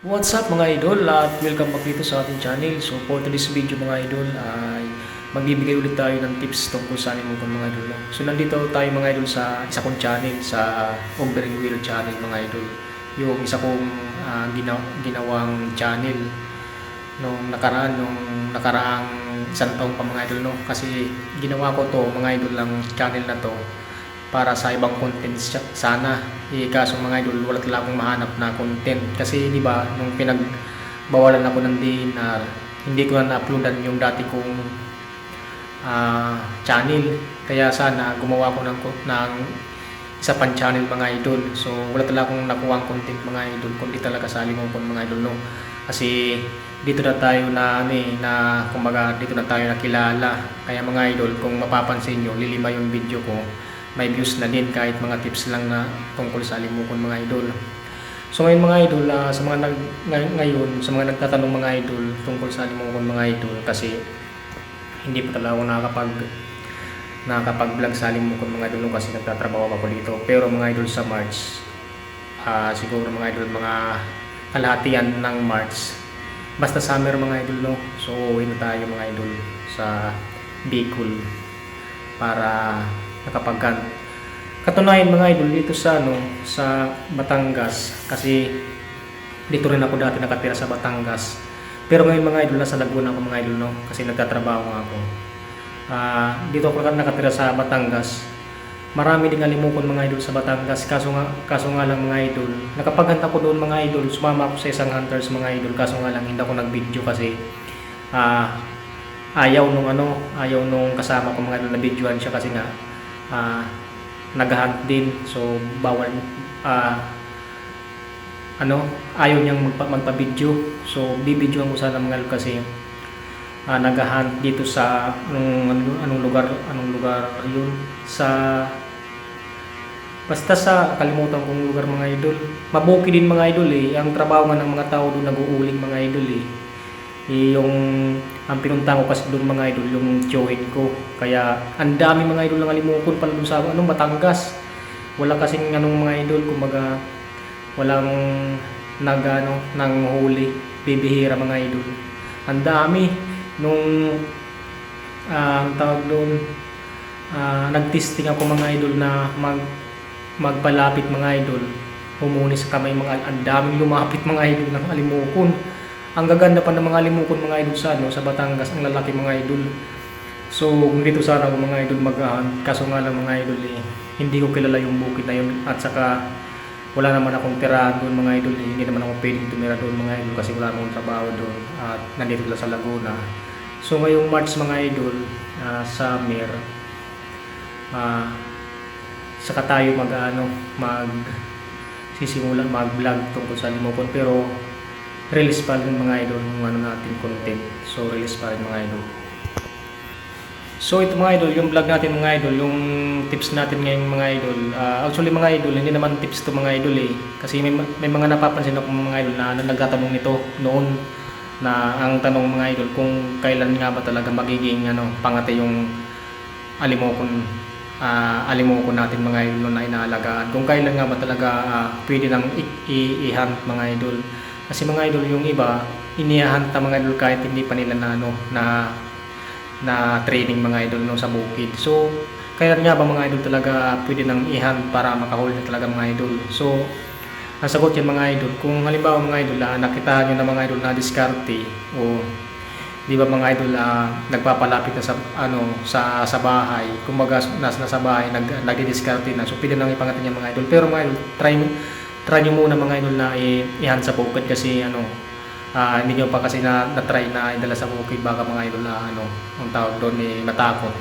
What's up mga idol at welcome back dito sa ating channel. So for today's video mga idol ay magbibigay ulit tayo ng tips tungkol sa animukon mga idol. So nandito tayo mga idol sa isa kong channel sa Overing Wheel channel mga idol. Yung isa kong ah, ginaw- ginawang channel nung nakaraan nung nakaraang isang taon pa mga idol no kasi ginawa ko to mga idol lang channel na to para sa ibang content sana. Eh, kaso mga idol, wala talaga akong mahanap na content. Kasi di ba, nung pinagbawalan ako ng DNR, hindi ko na na-uploadan yung dati kong ah, channel. Kaya sana gumawa ko ng, ng isa pang channel mga idol. So wala talaga akong nakuha content mga idol, kundi talaga sa Limongkon mga idol no. Kasi dito na tayo na ano eh, na kumbaga dito na tayo nakilala. Kaya mga idol, kung mapapansin nyo, lilima yung video ko may views na din kahit mga tips lang na tungkol sa alimukon mga idol. So ngayon mga idol, ah, sa mga nag, ngay- ngayon, sa mga nagtatanong mga idol tungkol sa alimukon mga idol kasi hindi pa talaga ako nakakapag nakakapag-vlog sa alimukon mga idol kasi nagtatrabaho ako dito. Pero mga idol sa March, ah, siguro mga idol mga kalahatian ng March. Basta summer mga idol no. So uwi na tayo mga idol sa Bicol para nakapagkan. Katunayan mga idol dito sa ano sa Batangas kasi dito rin ako dati nakatira sa Batangas. Pero ngayon mga idol nasa Laguna ako mga idol no kasi nagtatrabaho nga ako. Ah, dito ako nakatira sa Batangas. Marami ding alimukon mga idol sa Batangas kaso nga kaso nga lang mga idol. Nakapaghanta ko doon mga idol, sumama ako sa isang hunters mga idol kaso nga lang hindi ako nag-video kasi ah ayaw nung ano, ayaw nung kasama ko mga idol na videoan siya kasi nga ah nag-hunt din. So bawal ah ano ayaw niyang magpa, magpa-video. So bibidyoan ko sana mga kasi ah nag-hunt dito sa anong, anong, anong lugar anong lugar yun? Sa basta sa kalimutan kong lugar mga idol. Mabuki din mga idol eh. Ang trabaho nga ng mga tao doon nag-uuling mga idol eh. Eh, yung ang pinunta ko kasi doon mga idol yung join ko kaya ang dami mga idol ng alimukon pala sa anong Batangas. Wala kasing anong mga idol kumbaga walang nag ano nang huli bibihira mga idol. Ang dami nung ah, ang tawag doon ah, nagtesting ako mga idol na mag magpalapit mga idol humuni sa kamay mga ang daming lumapit mga idol ng alimukon ang gaganda pa ng mga limukon mga idol sa ano, sa Batangas, ang lalaki mga idol. So, dito sana ako mga idol mag kaso nga lang mga idol eh, hindi ko kilala yung bukid na yun at saka wala naman akong tirahan doon mga idol eh. hindi naman ako pwedeng tumira doon mga idol kasi wala akong trabaho doon at nandito lang sa Laguna. So, ngayong March mga idol, ah, summer, ah, saka tayo mag ano, mag sisimulan mag-vlog tungkol sa limukon pero release pa rin mga idol yung ano natin content. So release pa rin mga idol. So ito mga idol, yung vlog natin mga idol, yung tips natin ngayon mga idol. ah, actually mga idol, hindi naman tips to mga idol eh. Kasi may, may mga napapansin ako mga idol na, na nagtatanong nito noon na ang tanong mga idol kung kailan nga ba talaga magiging ano, pangate yung alimokon ah alimokon natin mga idol na inaalagaan. Kung kailan nga ba talaga ah, pwede nang i-hunt mga idol. Kasi mga idol yung iba, inihahunt na mga idol kahit hindi pa nila na ano, na na training mga idol no sa bukid. So, kailan nga ba mga idol talaga pwede nang i-hunt para makahuli na talaga mga idol. So, ang sagot yan mga idol, kung halimbawa mga idol, ah, nakita nyo na mga idol na diskarte o di ba mga idol ah, nagpapalapit na sa ano sa sa bahay kumbaga nasa nasa bahay nag nagdi-diskarte na so pwede nang ipangatin yung mga idol pero mga idol try try nyo muna mga idol na i-hand sa bukid kasi ano ah, hindi nyo pa kasi na, na-try na idala sa bukid baka mga idol na ano ang tawag doon eh matakot.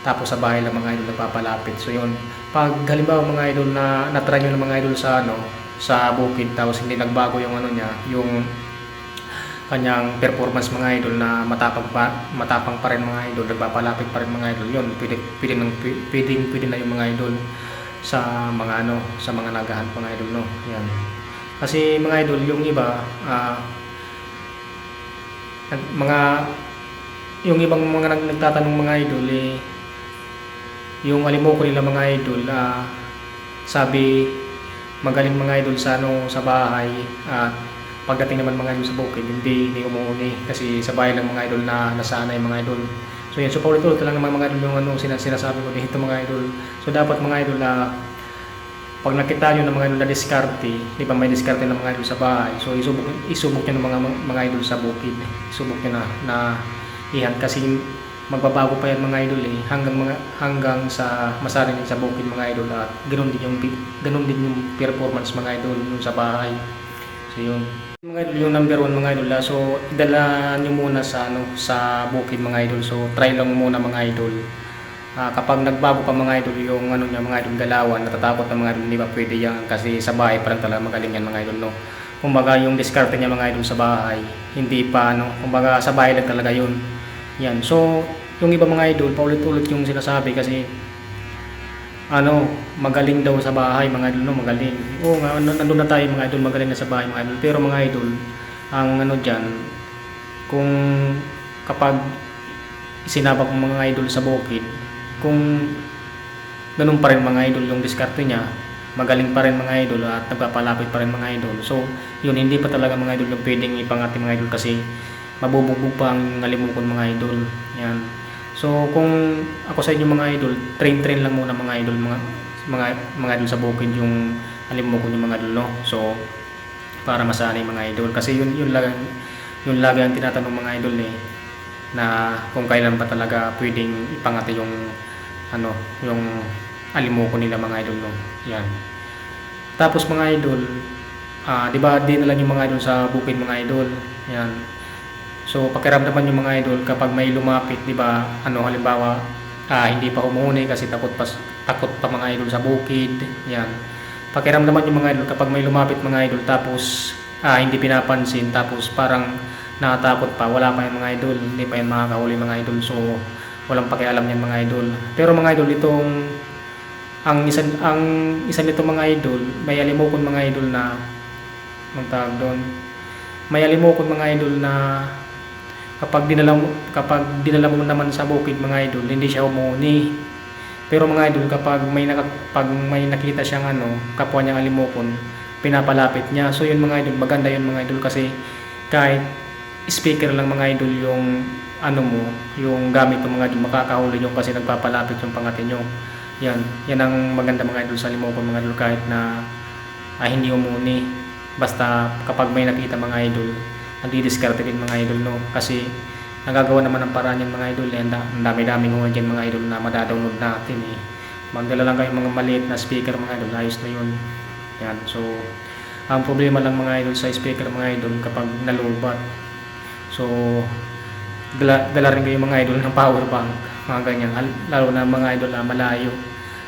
Tapos sa bahay lang mga idol nagpapalapit. So yun. Pag halimbawa mga idol na na-try nyo ng mga idol sa ano sa bukid tapos hindi nagbago yung ano niya yung kanyang performance mga idol na matapang pa matapang pa rin mga idol nagpapalapit pa rin mga idol yun. Pwede pwede nang pwede, pwede na yung mga idol sa mga ano sa mga nagahan mga idol no? Yan. Kasi mga idol yung iba ah, nag- mga yung ibang mga nag, nagtatanong mga idol eh yung alimoko nila mga idol ah, sabi magaling mga idol sa ano sa bahay at pagdating naman mga idol sa bukid, hindi, hindi umuuni kasi sa bahay lang mga idol na nasanay mga idol. So yun, so paulit-ulit lang naman mga idol yung ano, sinas- sinasabi ko dito mga idol. So dapat mga idol na pag nakita nyo ng mga idol na diskarte, di ba may diskarte ng mga idol sa bahay, so isubok, isubok nyo ng mga, mga idol sa bukid. Isubok nyo na, na ihan kasi magbabago pa yan mga idol eh hanggang mga hanggang sa masarin sa bukid mga idol at ganoon din yung ganoon din yung performance mga idol yung sa bahay. So yun. Mga idol yung number one mga idol ah. so dala nyo muna sa ano sa bukid mga idol so try lang muna mga idol. Ah, kapag nagbago pa mga idol yung ano niya mga idol galawan natatakot na mga idol hindi ba pwede yan kasi sa bahay pa talaga magaling yan mga idol no. Kumbaga yung diskarte niya mga idol sa bahay hindi pa ano kumbaga sa bahay lang talaga yun. Yan. So, yung iba mga idol, paulit-ulit yung sinasabi kasi ano, magaling daw sa bahay mga idol, no, magaling. Oo nga, nandun na tayo mga idol, magaling na sa bahay mga idol. Pero mga idol, ang ano dyan, kung kapag sinabak mga idol sa bukid, kung ganun pa rin mga idol yung diskarte niya, magaling pa rin mga idol at nagpapalapit pa rin mga idol. So, yun, hindi pa talaga mga idol yung pwedeng ipangati mga idol kasi mabubugbog pa ang ngalimukon mga idol. Yan. So, kung ako sa inyo mga idol, train-train lang muna mga idol, mga mga mga idol sa bukid yung halimukon yung mga idol, no? So, para masanay mga idol kasi yun yun lang yun lagi ang tinatanong mga idol eh na kung kailan pa talaga pwedeng ipangati yung ano yung alimuko nila mga idol no? Yan. Tapos mga idol ah di ba di na lang yung mga idol sa bukid mga idol? Yan. So pakiramdaman yung mga idol kapag may lumapit di ba ano halimbawa ah, hindi pa umuuni kasi takot pa takot pa mga idol sa bukid yan. Pakiramdaman yung mga idol kapag may lumapit mga idol tapos ah, hindi pinapansin tapos parang nakatakot pa wala pa yung mga idol hindi pa yan makakahuli mga idol. So walang pakialam yan mga idol. Pero mga idol itong ang isa ang isa nito mga idol may alimokon mga idol na ang tawag doon? May alimokon mga idol na kapag dinala mo kapag dinala mo naman sa bukid mga idol hindi siya umuuni. Pero mga idol kapag may naka, pag may nakita siyang ano kapwa niyang alimokon pinapalapit niya. So yun mga idol maganda yun mga idol kasi kahit speaker lang mga idol yung ano mo yung gamit ng mga makakahuli yung kasi nagpapalapit yung pangati nyo yan yan ang maganda mga idol sa limokon mga idol kahit na ah, hindi umuni basta kapag may nakita mga idol nagdidiskarte din mga idol no kasi nagagawa naman ng paraan yung mga idol eh. Ang da- ang dami-dami nga dyan mga idol na madadownload natin eh magdala lang kayo mga maliit na speaker mga idol ayos na yun yan so ang problema lang mga idol sa speaker mga idol kapag nalubat so dala, dala rin kayo mga idol ng power bank mga ganyan. Al- lalo na mga idol na malayo.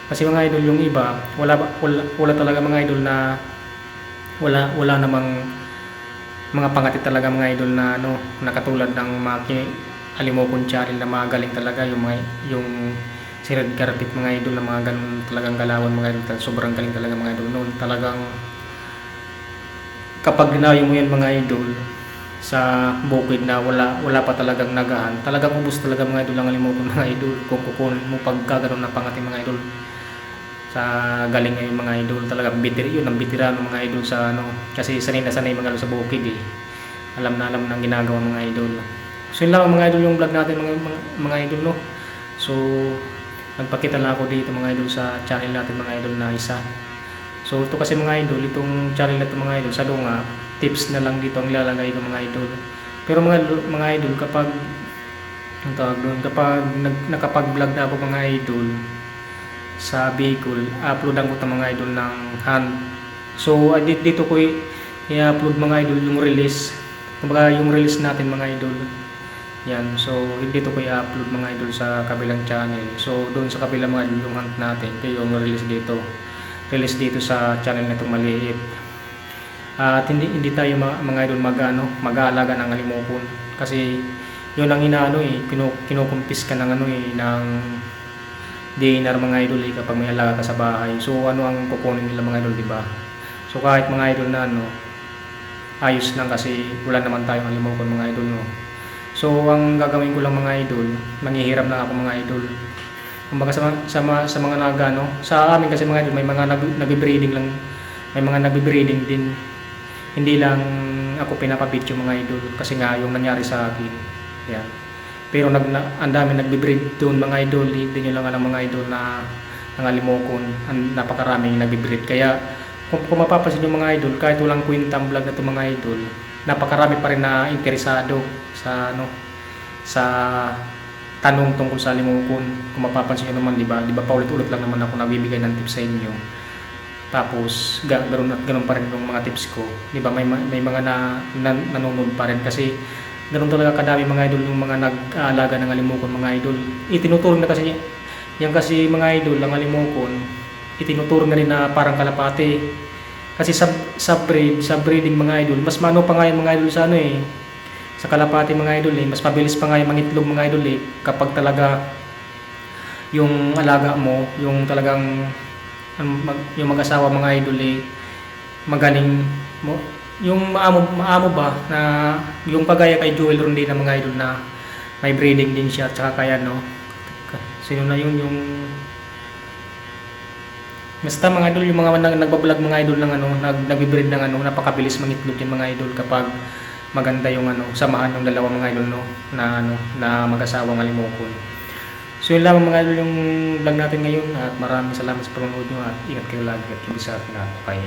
Kasi mga idol yung iba wala wala, wala talaga mga idol na wala wala namang mga pangati talaga mga idol na ano nakatulad ng mga alimokon channel na mga galing talaga yung mga yung si Red Carpet mga idol na mga ganun talagang galawan mga idol sobrang galing talaga mga idol noon. Talagang kapag dinayo mo yan mga idol sa bukid na wala wala pa talagang nagahan talagang ubos talaga mga idol ang alimokon mga idol kung kukunin mo pagkaganon ng pangati mga idol sa galing ngayon mga idol talaga bitir yun ang bitirano mga idol sa ano kasi sanay na sanay mga idol sa bukid eh alam na alam ng ginagawa mga idol so yun lang mga idol yung vlog natin mga, mga, mga idol no so nagpakita lang ako dito mga idol sa channel natin mga idol na isa so ito kasi mga idol itong channel na ito mga idol sa lunga tips na lang dito ang ilalagay ng mga idol pero mga mga idol kapag ang tawag doon kapag nag, nakapag-vlog na ako mga idol sa Bicol, uploadan ko itong mga idol ng hand. So, ah, di- dito ko i-upload mga idol yung release. Kumbaga yung release natin mga idol. Yan. So, dito ko i-upload mga idol sa kabilang channel. So, doon sa kabilang mga idol yung hunt natin. Ito yung release dito. Release dito sa channel na itong maliit. At hindi hindi tayo mga, mga idol mag ano, mag-aalaga ng alimokon kasi yun ang inaano eh, kinu, kinukumpis ka ng ano eh, ng dinner mga idol eh, kapag may alaga ka sa bahay. So ano ang kukunin nila mga idol, di ba? So kahit mga idol na ano, ayos lang kasi wala naman tayong alimokon mga idol no. So ang gagawin ko lang mga idol, manghihiram lang ako mga idol. Kumbaga sa, sa, sa mga nagano, sa amin kasi mga idol, may mga nag, nagbe-breeding lang, may mga nagbe-breeding din. Hindi lang ako pinapabidyo mga idol kasi nga yung nangyari sa akin. Yan. Pero nag, na, ang dami nagbe-breed doon mga idol, hindi nyo lang alam mga idol na nangalimokon, ang napakaraming nagbe-breed. Kaya kung, kung mapapansin nyo mga idol, kahit walang kwentang vlog na to mga idol, napakarami pa rin na interesado sa ano sa tanong tungkol sa limokon. Kung mapapansin nyo naman, di ba? Di ba paulit-ulit lang naman ako nagbibigay ng tips sa inyo. Tapos, ga, ganoon at ganoon pa rin yung mga tips ko. Di ba? May, ma- may mga na, na, nanonood pa rin kasi ganoon talaga kadami mga idol yung mga nag-aalaga ng alimokon mga idol. Itinuturo na kasi yan kasi mga idol, ang alimokon, itinuturo na rin na parang kalapate. Kasi sa, sa breed, sa breeding mga idol, mas mano pa nga yung mga idol sa ano eh, sa kalapati mga idol eh, mas mabilis pa nga yung mangitlog mga idol eh, kapag talaga yung alaga mo, yung talagang yung mag-asawa mga idol eh, magaling mo, yung maamo, maamo ba na yung kagaya kay Joel Rondina mga idol na may breeding din siya at saka kaya no? Sino na yun yung Basta mga idol, yung mga nag, nagbablog mga idol ng ano, nag, nagbe-breed ng ano, napakabilis mangitlog yan mga idol kapag maganda yung ano, samahan ng dalawa mga idol no, na ano, na mag-asawang alimokon. So yun lamang mga idol yung vlog natin ngayon at maraming salamat sa panonood nyo at ingat kayo lagi at kibisa at pinapakay.